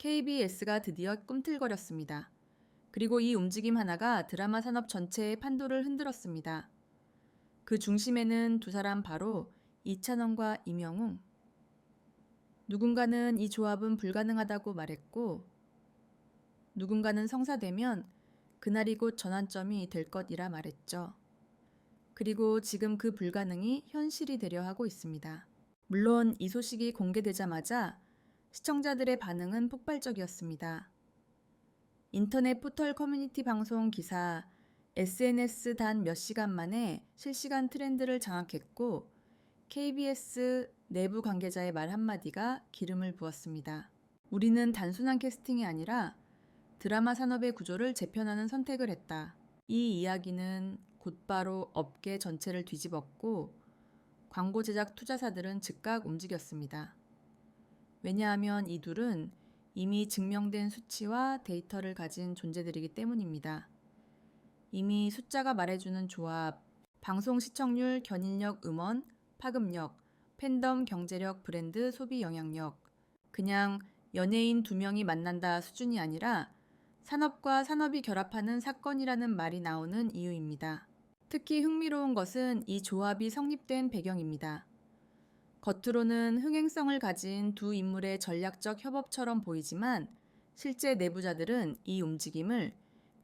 KBS가 드디어 꿈틀거렸습니다. 그리고 이 움직임 하나가 드라마 산업 전체의 판도를 흔들었습니다. 그 중심에는 두 사람 바로 이찬원과 임영웅. 누군가는 이 조합은 불가능하다고 말했고, 누군가는 성사되면 그날이 곧 전환점이 될 것이라 말했죠. 그리고 지금 그 불가능이 현실이 되려 하고 있습니다. 물론 이 소식이 공개되자마자 시청자들의 반응은 폭발적이었습니다. 인터넷 포털 커뮤니티 방송 기사, SNS 단 몇 시간 만에 실시간 트렌드를 장악했고, KBS 내부 관계자의 말 한마디가 기름을 부었습니다. 우리는 단순한 캐스팅이 아니라 드라마 산업의 구조를 재편하는 선택을 했다. 이 이야기는 곧바로 업계 전체를 뒤집었고, 광고 제작 투자사들은 즉각 움직였습니다. 왜냐하면 이 둘은 이미 증명된 수치와 데이터를 가진 존재들이기 때문입니다. 이미 숫자가 말해주는 조합, 방송 시청률, 견인력, 음원, 파급력, 팬덤, 경제력, 브랜드, 소비 영향력. 그냥 연예인 두 명이 만난다 수준이 아니라 산업과 산업이 결합하는 사건이라는 말이 나오는 이유입니다. 특히 흥미로운 것은 이 조합이 성립된 배경입니다. 겉으로는 흥행성을 가진 두 인물의 전략적 협업처럼 보이지만 실제 내부자들은 이 움직임을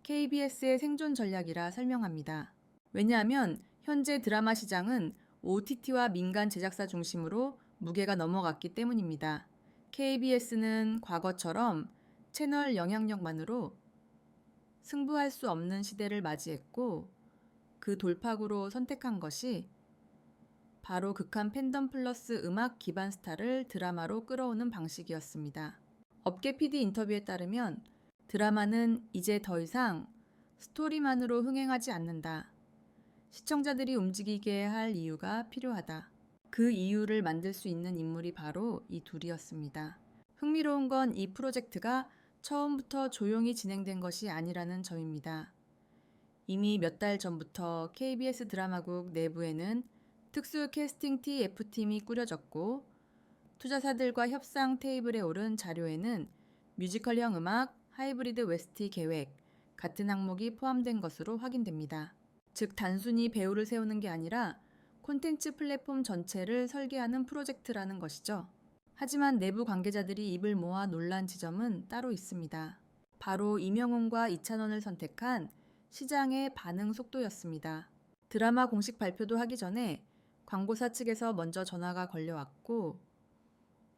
KBS의 생존 전략이라 설명합니다. 왜냐하면 현재 드라마 시장은 OTT와 민간 제작사 중심으로 무게가 넘어갔기 때문입니다. KBS는 과거처럼 채널 영향력만으로 승부할 수 없는 시대를 맞이했고 그 돌파구로 선택한 것이 바로 극한 팬덤 플러스 음악 기반 스타를 드라마로 끌어오는 방식이었습니다. 업계 PD 인터뷰에 따르면 드라마는 이제 더 이상 스토리만으로 흥행하지 않는다. 시청자들이 움직이게 할 이유가 필요하다. 그 이유를 만들 수 있는 인물이 바로 이 둘이었습니다. 흥미로운 건 이 프로젝트가 처음부터 조용히 진행된 것이 아니라는 점입니다. 이미 몇 달 전부터 KBS 드라마국 내부에는 특수 캐스팅 TF팀이 꾸려졌고 투자사들과 협상 테이블에 오른 자료에는 뮤지컬형 음악, 하이브리드 웨스티 계획 같은 항목이 포함된 것으로 확인됩니다. 즉 단순히 배우를 세우는 게 아니라 콘텐츠 플랫폼 전체를 설계하는 프로젝트라는 것이죠. 하지만 내부 관계자들이 입을 모아 놀란 지점은 따로 있습니다. 바로 이명훈과 이찬원을 선택한 시장의 반응 속도였습니다. 드라마 공식 발표도 하기 전에 광고사 측에서 먼저 전화가 걸려왔고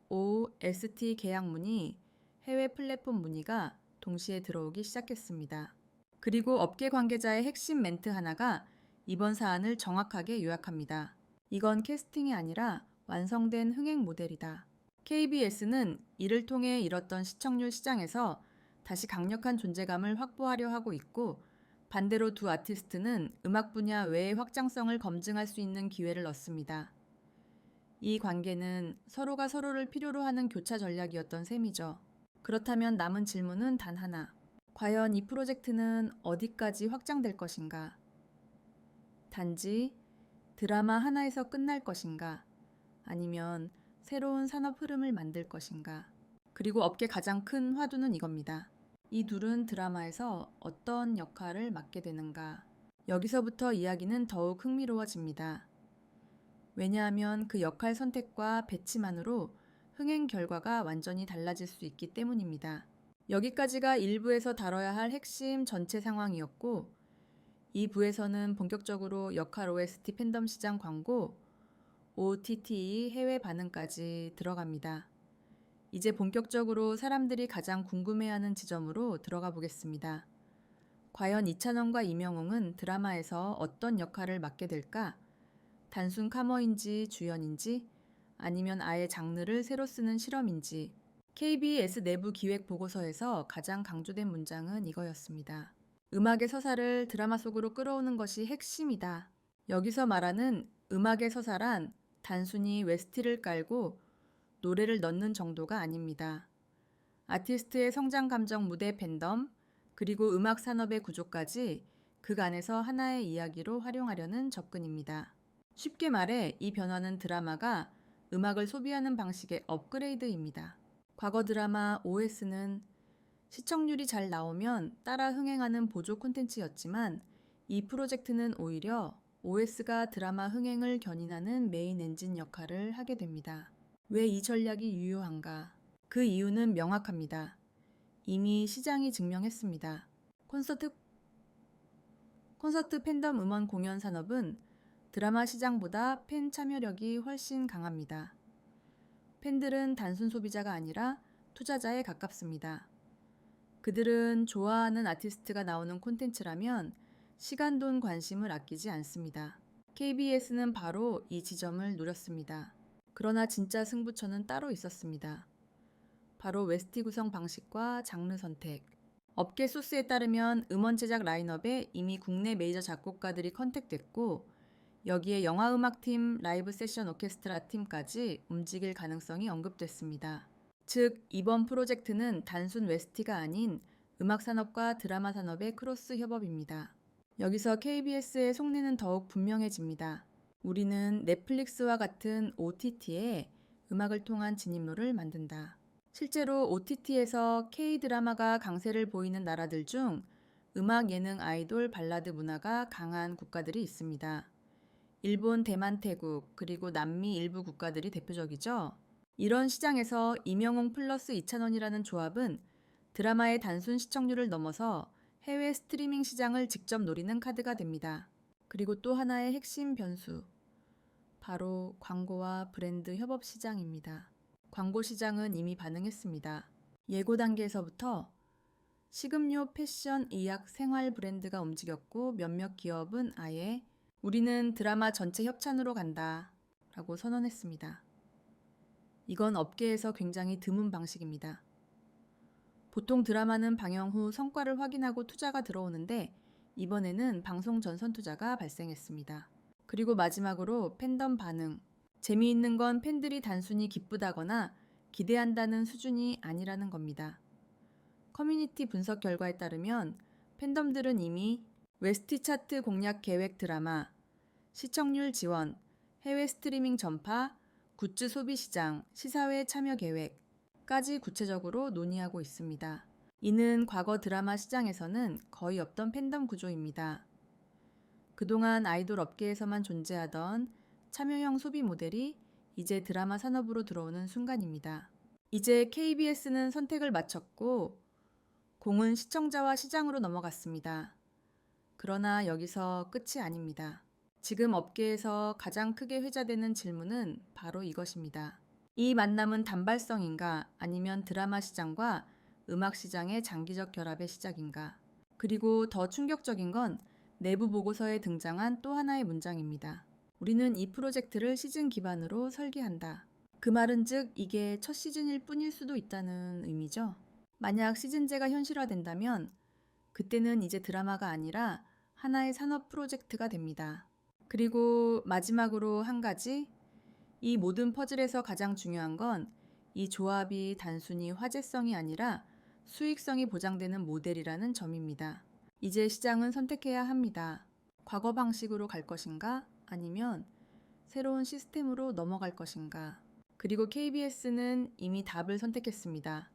OST 계약문이 해외 플랫폼 문의가 동시에 들어오기 시작했습니다. 그리고 업계 관계자의 핵심 멘트 하나가 이번 사안을 정확하게 요약합니다. 이건 캐스팅이 아니라 완성된 흥행 모델이다. KBS는 이를 통해 잃었던 시청률 시장에서 다시 강력한 존재감을 확보하려 하고 있고 반대로 두 아티스트는 음악 분야 외의 확장성을 검증할 수 있는 기회를 얻습니다. 이 관계는 서로가 서로를 필요로 하는 교차 전략이었던 셈이죠. 그렇다면 남은 질문은 단 하나. 과연 이 프로젝트는 어디까지 확장될 것인가? 단지 드라마 하나에서 끝날 것인가? 아니면 새로운 산업 흐름을 만들 것인가? 그리고 업계 가장 큰 화두는 이겁니다. 이 둘은 드라마에서 어떤 역할을 맡게 되는가. 여기서부터 이야기는 더욱 흥미로워집니다. 왜냐하면 그 역할 선택과 배치만으로 흥행 결과가 완전히 달라질 수 있기 때문입니다. 여기까지가 일부에서 다뤄야 할 핵심 전체 상황이었고, 이 부에서는 본격적으로 역할 OST 팬덤 시장 광고, OTT 해외 반응까지 들어갑니다. 이제 본격적으로 사람들이 가장 궁금해하는 지점으로 들어가 보겠습니다. 과연 이찬원과 이명웅은 드라마에서 어떤 역할을 맡게 될까? 단순 카머인지 주연인지 아니면 아예 장르를 새로 쓰는 실험인지 KBS 내부 기획 보고서에서 가장 강조된 문장은 이거였습니다. 음악의 서사를 드라마 속으로 끌어오는 것이 핵심이다. 여기서 말하는 음악의 서사란 단순히 웨스티를 깔고 노래를 넣는 정도가 아닙니다. 아티스트의 성장 감정 무대 팬덤, 그리고 음악 산업의 구조까지 그 안에서 하나의 이야기로 활용하려는 접근입니다. 쉽게 말해 이 변화는 드라마가 음악을 소비하는 방식의 업그레이드입니다. 과거 드라마 OS는 시청률이 잘 나오면 따라 흥행하는 보조 콘텐츠였지만 이 프로젝트는 오히려 OS가 드라마 흥행을 견인하는 메인 엔진 역할을 하게 됩니다. 왜 이 전략이 유효한가? 그 이유는 명확합니다. 이미 시장이 증명했습니다. 콘서트 콘서트 팬덤 음원 공연 산업은 드라마 시장보다 팬 참여력이 훨씬 강합니다. 팬들은 단순 소비자가 아니라 투자자에 가깝습니다. 그들은 좋아하는 아티스트가 나오는 콘텐츠라면 시간 돈 관심을 아끼지 않습니다. KBS는 바로 이 지점을 노렸습니다. 그러나 진짜 승부처는 따로 있었습니다. 바로 웨스티 구성 방식과 장르 선택. 업계 소스에 따르면 음원 제작 라인업에 이미 국내 메이저 작곡가들이 컨택됐고 여기에 영화 음악팀, 라이브 세션 오케스트라 팀까지 움직일 가능성이 언급됐습니다. 즉, 이번 프로젝트는 단순 웨스티가 아닌 음악 산업과 드라마 산업의 크로스 협업입니다. 여기서 KBS의 속내는 더욱 분명해집니다. 우리는 넷플릭스와 같은 OTT에 음악을 통한 진입로를 만든다. 실제로 OTT에서 K-드라마가 강세를 보이는 나라들 중 음악, 예능, 아이돌, 발라드 문화가 강한 국가들이 있습니다. 일본, 대만, 태국, 그리고 남미 일부 국가들이 대표적이죠. 이런 시장에서 임영웅 플러스 이찬원이라는 조합은 드라마의 단순 시청률을 넘어서 해외 스트리밍 시장을 직접 노리는 카드가 됩니다. 그리고 또 하나의 핵심 변수. 바로 광고와 브랜드 협업 시장입니다. 광고 시장은 이미 반응했습니다. 예고 단계에서부터 식음료, 패션, 의학, 생활 브랜드가 움직였고 몇몇 기업은 아예 우리는 드라마 전체 협찬으로 간다 라고 선언했습니다. 이건 업계에서 굉장히 드문 방식입니다. 보통 드라마는 방영 후 성과를 확인하고 투자가 들어오는데 이번에는 방송 전 선 투자가 발생했습니다. 그리고 마지막으로 팬덤 반응. 재미있는 건 팬들이 단순히 기쁘다거나 기대한다는 수준이 아니라는 겁니다. 커뮤니티 분석 결과에 따르면 팬덤들은 이미 웨스티 차트 공략 계획 드라마, 시청률 지원, 해외 스트리밍 전파, 굿즈 소비 시장, 시사회 참여 계획까지 구체적으로 논의하고 있습니다. 이는 과거 드라마 시장에서는 거의 없던 팬덤 구조입니다. 그동안 아이돌 업계에서만 존재하던 참여형 소비 모델이 이제 드라마 산업으로 들어오는 순간입니다. 이제 KBS는 선택을 마쳤고 공은 시청자와 시장으로 넘어갔습니다. 그러나 여기서 끝이 아닙니다. 지금 업계에서 가장 크게 회자되는 질문은 바로 이것입니다. 이 만남은 단발성인가 아니면 드라마 시장과 음악 시장의 장기적 결합의 시작인가? 그리고 더 충격적인 건 내부 보고서에 등장한 또 하나의 문장입니다. 우리는 이 프로젝트를 시즌 기반으로 설계한다. 그 말은 즉 이게 첫 시즌일 뿐일 수도 있다는 의미죠. 만약 시즌제가 현실화된다면 그때는 이제 드라마가 아니라 하나의 산업 프로젝트가 됩니다. 그리고 마지막으로 한 가지 이 모든 퍼즐에서 가장 중요한 건 이 조합이 단순히 화제성이 아니라 수익성이 보장되는 모델이라는 점입니다. 이제 시장은 선택해야 합니다. 과거 방식으로 갈 것인가? 아니면 새로운 시스템으로 넘어갈 것인가? 그리고 KBS는 이미 답을 선택했습니다.